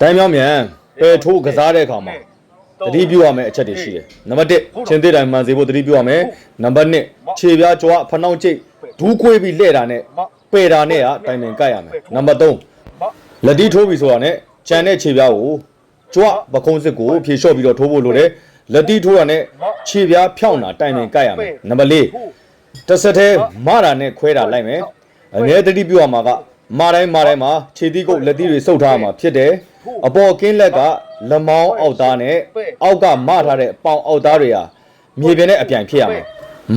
တိုင်းမြောင်းမြန်ပယ်ထိုးကစားတဲ့အခါမှာတတိပြုရမယ့်အချက်တွေရှိတယ်နံပါတ်1ချင်းသေးတိုင်းမှန်စေဖို့တတိပြုရမယ်နံပါတ်2ခြေပြားကြွားဖနှောင်းကျိတ်ဒူးကွေးပြီးလှဲ့တာနဲ့ပယ်တာနဲ့ကတိုင်ပင်ကတ်ရမယ်နံပါတ်3လက်တီထိုးပြီးဆိုတာနဲ့ကြံတဲ့ခြေပြားကိုကြွားပခုံးစစ်ကိုဖြေလျှော့ပြီးတော့ထိုးဖို့လိုတယ်လက်တီထိုးတာနဲ့ခြေပြားဖြောင်းတာတိုင်ပင်ကတ်ရမယ်နံပါတ်4တစ်ဆက်တည်းမတာနဲ့ခွဲတာလိုက်မယ်အငဲတတိပြုတ်မှာက မတိုင်းမတိုင်းမှာခြေသီးကုတ်လက်သီးတွေစုပ်ထားမှာဖြစ်တယ်အပေါ်ကင်းလက်ကလမောင်းအောက်သားနဲ့အောက်ကမထားတဲ့ပေါင်အောက်သားတွေဟာမြေပြင်နဲ့အပြိုင်ဖြစ်ရမယ်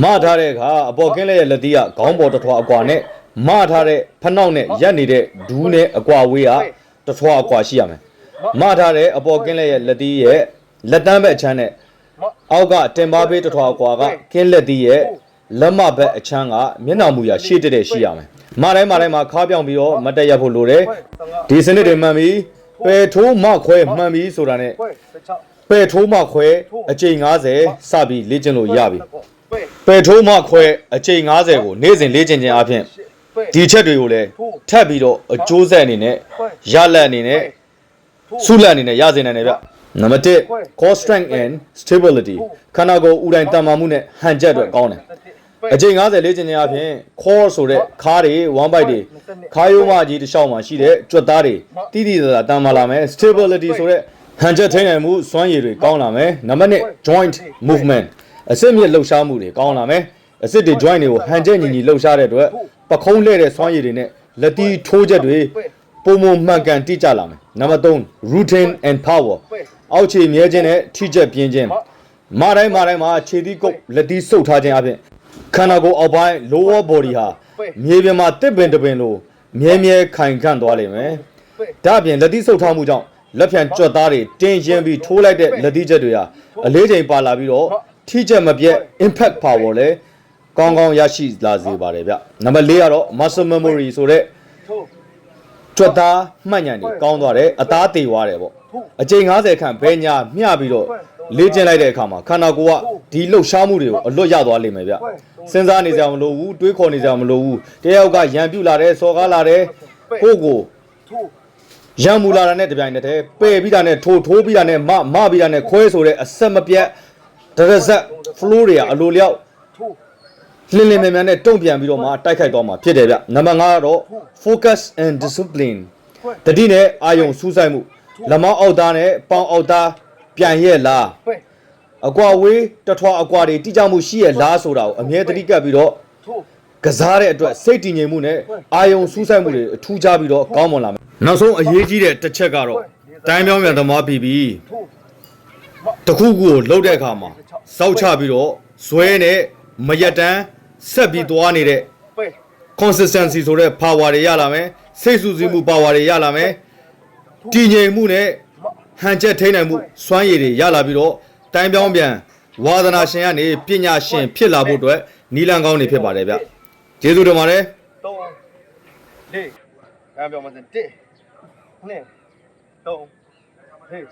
မထားတဲ့အခါအပေါ်ကင်းလက်ရဲ့လက်သီးကခေါင်းပေါ်တစ်ထွာအကွာနဲ့မထားတဲ့ဖနှောက်နဲ့ရက်နေတဲ့ဒူးနဲ့အကွာဝေးကတစ်ထွာအကွာရှိရမယ်မထားတဲ့အပေါ်ကင်းလက်ရဲ့လက်သီးရဲ့လက်တန်းဘက်အချမ်းနဲ့အောက်ကတင်ပါပေးတစ်ထွာကွာကကင်းလက်သီးရဲ့လက်မဘက်အချမ်းကမျက်နှာမူရရှေ့တက်တဲ့ရှိရမယ်။ မတိုင်းမတိုင်းမှာခါပြောင်ပြီးတော့မတက်ရဖို့လိုတယ်။ဒီစနစ်တွေမှန်ပြီးပယ်ထိုးမခွဲမှန်ပြီးဆိုတာနဲ့ပယ်ထိုးမခွဲအကြိမ်90စပြီးလေ့ကျင့်လို့ရပြီ။ပယ်ထိုးမခွဲအကြိမ်90ကိုနေ့စဉ်လေ့ကျင့်ခြင်းအပြင်ဒီချက်တွေကိုလည်းထပ်ပြီးတော့အကျိုးဆက်အနေနဲ့ရလက်အနေနဲ့ဆုလက်အနေနဲ့ရစေနိုင်တယ်ဗျ။နံပါတ်1 core strength and stability ခန္ဓာကိုယ်ဥတိုင်းတန်မာမှုနဲ့ဟန်ချက်အတွက်ကောင်းတယ် အချိန်90လေ့ကျင့်ခြင်းအပြင် core ဆိုတဲ့ခါးတွေ one bite တွေခါးရိုးမကြီးတစ်လျှောက်မှာရှိတဲ့ကြွက်သားတွေတိတိကျကျတန်မာလာမယ် stability ဆိုတဲ့ဟန်ချက်ထိန်းနိုင်မှုစွမ်းရည်တွေကောင်းလာမယ်နံပါတ်1 joint movement အစစ်မြစ်လှုပ်ရှားမှုတွေကောင်းလာမယ်အစစ်တွေ joint တွေကိုဟန်ချက်ညီညီလှုပ်ရှားတဲ့အတွက်ပခုံးလှဲ့တဲ့စွမ်းရည်တွေနဲ့လက်တီးထိုးချက်တွေပုံမမှန်ကန်တိကျလာမယ်နံပါတ်3 routine and power အောက်ခြေမြဲခြင်းနဲ့ထိချက်ပြင်းခြင်းမတိုင်းမတိုင်းမှာခြေသီးကုတ်လက်သီးဆုပ်ထားခြင်းအပြင် ခန္ဓာကိုယ်အောက်ပိုင်း lower body ဟာမြေပြင်မှာတစ်ပင်တစ်ပင်လိုမြဲမြဲခိုင်ခန့်သွားလိမ့်မယ်ဒါအပြင်လက်သီးဆုပ်ထားမှုကြောင့်လက်ဖြံကြွက်သားတွေတင်းရင်ပြီးထိုးလိုက်တဲ့လက်သီးချက်တွေဟာအလေးချိန်ပါလာပြီးတော့ထိချက်မပြတ် impact power လည်းကောင်းကောင်းရရှိလာစေပါတယ်ဗျနံပါတ်၄ကတော့ muscle memory ဆိုတဲ့ကြွက်သားမှတ်ညံနေကောင်းသွားတယ်အသားတေသွားတယ်ပေါ့အချိန်90ခန့်ဘဲညာမျှပြီးတော့လေ့ကျင့်လိုက်တဲ့အခါမှာခန္ဓာကိုယ်က ဒီလှုပ်ရှားမှုတွေကိုအလွတ်ရသွားလိမ့်မယ်ဗျစဉ်းစားနေကြမလို့ဘူးတွေးခေါ်နေကြမလို့ဘူးတယောက်ကရံပြူလာတယ်စော်ကားလာတယ်ကိုယ့်ကိုရံမူလာတာနဲ့တပြိုင်တည်းပယ်ပြီးတာနဲ့ထိုးထိုးပြီးတာနဲ့မမပြီးတာနဲ့ခွဲဆိုတဲ့အဆက်မပြတ်ဒရဇက် flow တွေကအလိုလျောက်လင်းလင်းမြန်မြန်နဲ့တုံ့ပြန်ပြီးတော့မှတိုက်ခိုက်သွားမှာဖြစ်တယ်ဗျနံပါတ်5ကတော့ focus and discipline တတိနဲ့အာယုံစူးစိုက်မှုလက်မောင်းအောက်သားနဲ့ပေါင်အောက်သားပြန်ရဲ့လား အကွာဝေးတထွာအကွာတွေတိကျမှုရှိရဲ့လားဆိုတာကိုအမြဲတတိကပ်ပြီးတော့ကစားတဲ့အတွက်စိတ်တည်ငြိမ်မှုနဲ့အာယုံစူးစိုက်မှုတွေအထူးခြားပြီးတော့ကောင်းမွန်လာမယ်နောက်ဆုံးအရေးကြီးတဲ့တစ်ချက်ကတော့တိုင်းပြောင်းပြန်သမားပြီးပြီးတစ်ခုခုကိုလှုပ်တဲ့အခါမှာစောက်ချပြီးတော့ဇွဲနဲ့မရက်တန်းဆက်ပြီးသွားနေတဲ့ consistency ဆိုတဲ့ power တွေရလာမယ်စိတ်ဆူဆီးမှု power တွေရလာမယ်တည်ငြိမ်မှုနဲ့ဟန်ချက်ထိန်းနိုင်မှုစွမ်းရည်တွေရလာပြီးတော့ တိုင်းပြောင်းပြန်ဝါသနာရှင်ကနေပညာရှင်ဖြစ်လာဖို့အတွက်နီလန်ကောင်းနေဖြစ်ပါတယ်ဗျကျေးဇူးတင်ပါတယ်3 4အဲပြောမှစ1 2 3 4